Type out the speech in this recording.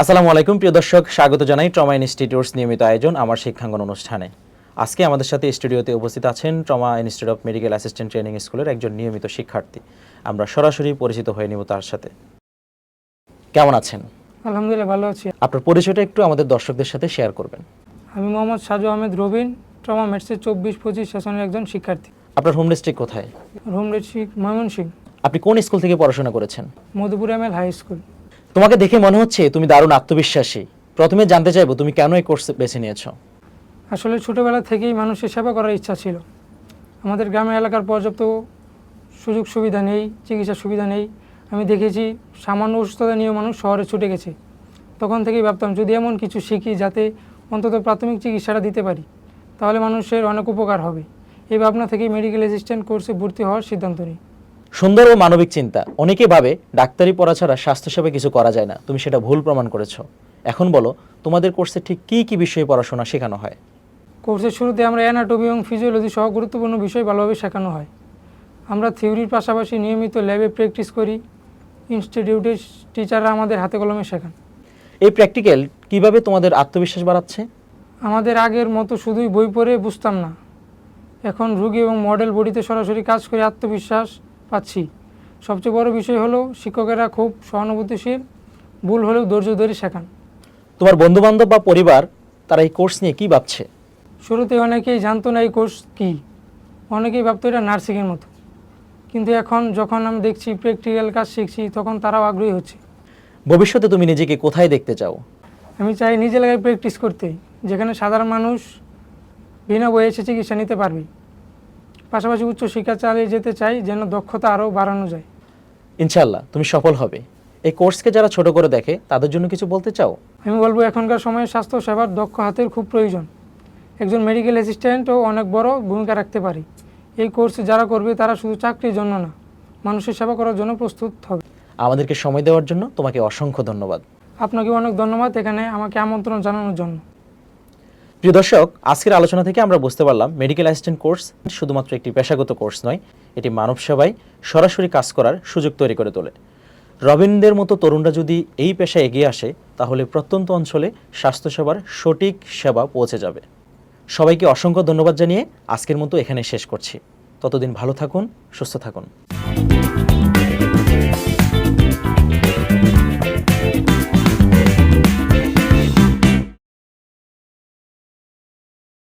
আসসালামু আলাইকুম প্রিয় দর্শক। স্বাগত জানাই ট্রমা ইনস্টিটিউটস নিয়মিত আয়োজন আমার শিক্ষাঙ্গন অনুষ্ঠানে। আজকে আমাদের সাথে স্টুডিওতে উপস্থিত আছেন trauma institute of medical assistant training স্কুলের একজন নিয়মিত শিক্ষার্থী। আমরা সরাসরি পরিচিত হয়ে নিব তার সাথে। কেমন আছেন? আলহামদুলিল্লাহ ভালো আছি। আপনার পরিচয়টা একটু আমাদের দর্শকদের সাথে শেয়ার করবেন। আমি মোহাম্মদ সাজু আহমেদ রবিন ট্রমা মেটসের চব্বিশ পঁচিশ সেশনের একজন শিক্ষার্থী। আপনার হোম ডিস্ট্রিক্ট কোথায়? রুম রেট শিখ ময়মনসিং আপনি কোন স্কুল থেকে পড়াশোনা করেছেন? Madhupur M high school. তোমাকে দেখে মনে হচ্ছে তুমি দারুণ আত্মবিশ্বাসী। প্রথমে জানতে চাইব তুমি কেন এই কোর্স বেছে নিয়েছো? আসলে ছোটোবেলা থেকেই মানুষের সেবা করার ইচ্ছা ছিল। আমাদের গ্রামের এলাকার পর্যাপ্ত সুযোগ সুবিধা নেই চিকিৎসার সুবিধা নেই। আমি দেখেছি সামান্য অসুস্থতা নিয়ে মানুষ শহরে ছুটে গেছে। তখন থেকেই ভাবতাম, যদি এমন কিছু শিখি যাতে অন্তত প্রাথমিক চিকিৎসাটা দিতে পারি, তাহলে মানুষের অনেক উপকার হবে। এই ভাবনা থেকেই মেডিকেল অ্যাসিস্ট্যান্ট কোর্সে ভর্তি হওয়ার সিদ্ধান্ত নিই। সুন্দর ও মানবিক চিন্তা। অনেকে ভাবে ডাক্তারি পড়া ছাড়া স্বাস্থ্যসেবা কিছু করা যায় না। তুমি সেটা ভুল প্রমাণ করেছ। এখন বলো তোমাদের কোর্সে ঠিক কি কি বিষয়ে পড়াশোনা শেখানো হয়? কোর্সের শুরুতে আমরা অ্যানাটমি এবং ফিজিওলজি সহ গুরুত্বপূর্ণ বিষয় ভালোভাবে শেখানো হয়। আমরা থিওরির পাশাপাশি নিয়মিত ল্যাবে প্র্যাকটিস করি। ইনস্টিটিউটের টিচাররা আমাদের হাতে কলমে শেখান। এই প্র্যাকটিক্যাল কীভাবে তোমাদের আত্মবিশ্বাস বাড়াচ্ছে? আমাদের আগের মতো শুধুই বই পড়ে বুঝতাম না। এখন রুগী এবং মডেল বডিতে সরাসরি কাজ করে আত্মবিশ্বাস পাচ্ছি। সবচেয়ে বড় বিষয় হলো শিক্ষকেরা খুব সহানুভূতিশীল ভুল হলেও ধৈর্য ধরে শেখান। তোমার বন্ধু বান্ধব বা পরিবার তারা এই কোর্স নিয়ে কি ভাবছে? শুরুতে অনেকেই জানতো না এই কোর্স কী। অনেকেই ভাবতো এটা নার্সিংয়ের মতো। কিন্তু এখন যখন আমি দেখছি প্র্যাকটিক্যাল কাজ শিখছি তখন তারাও আগ্রহী হচ্ছে। ভবিষ্যতে তুমি নিজেকে কোথায় দেখতে চাও? আমি চাই নিজে এলাকায় প্র্যাকটিস করতে যেখানে সাধারণ মানুষ বিনা বয়ে এসে চিকিৎসা নিতে পারবে। পাশাপাশি উচ্চ শিক্ষা চালিয়ে যেতে চাই যেন দক্ষতা আরও বাড়ানো যায়। ইনশাল্লাহ তুমি সফল হবে। এই কোর্সকে যারা ছোট করে দেখে তাদের জন্য কিছু বলতে চাও? আমি বলব এখনকার সময়ে স্বাস্থ্য সেবার দক্ষ হাতের খুব প্রয়োজন। একজন মেডিকেল অ্যাসিস্ট্যান্টও অনেক বড় ভূমিকা রাখতে পারে। এই কোর্স যারা করবে তারা শুধু চাকরির জন্য না মানুষের সেবা করার জন্য প্রস্তুত হবে। আমাদেরকে সময় দেওয়ার জন্য তোমাকে অসংখ্য ধন্যবাদ। আপনাকে অনেক ধন্যবাদ এখানে আমাকে আমন্ত্রণ জানানোর জন্য। প্রিয় দর্শক, আজকের আলোচনা থেকে আমরা বুঝতে পারলাম মেডিকেল অ্যাসিস্ট্যান্ট কোর্স শুধুমাত্র একটি পেশাগত কোর্স নয়, এটি মানব সেবায় সরাসরি কাজ করার সুযোগ তৈরি করে তোলে। রবীন্দ্রের মতো তরুণরা যদি এই পেশায় এগিয়ে আসে, তাহলে প্রত্যন্ত অঞ্চলে স্বাস্থ্যসেবার সঠিক সেবা পৌঁছে যাবে। সবাইকে অসংখ্য ধন্যবাদ জানিয়ে আজকের মতো এখানে শেষ করছি। ততদিন ভালো থাকুন, সুস্থ থাকুন।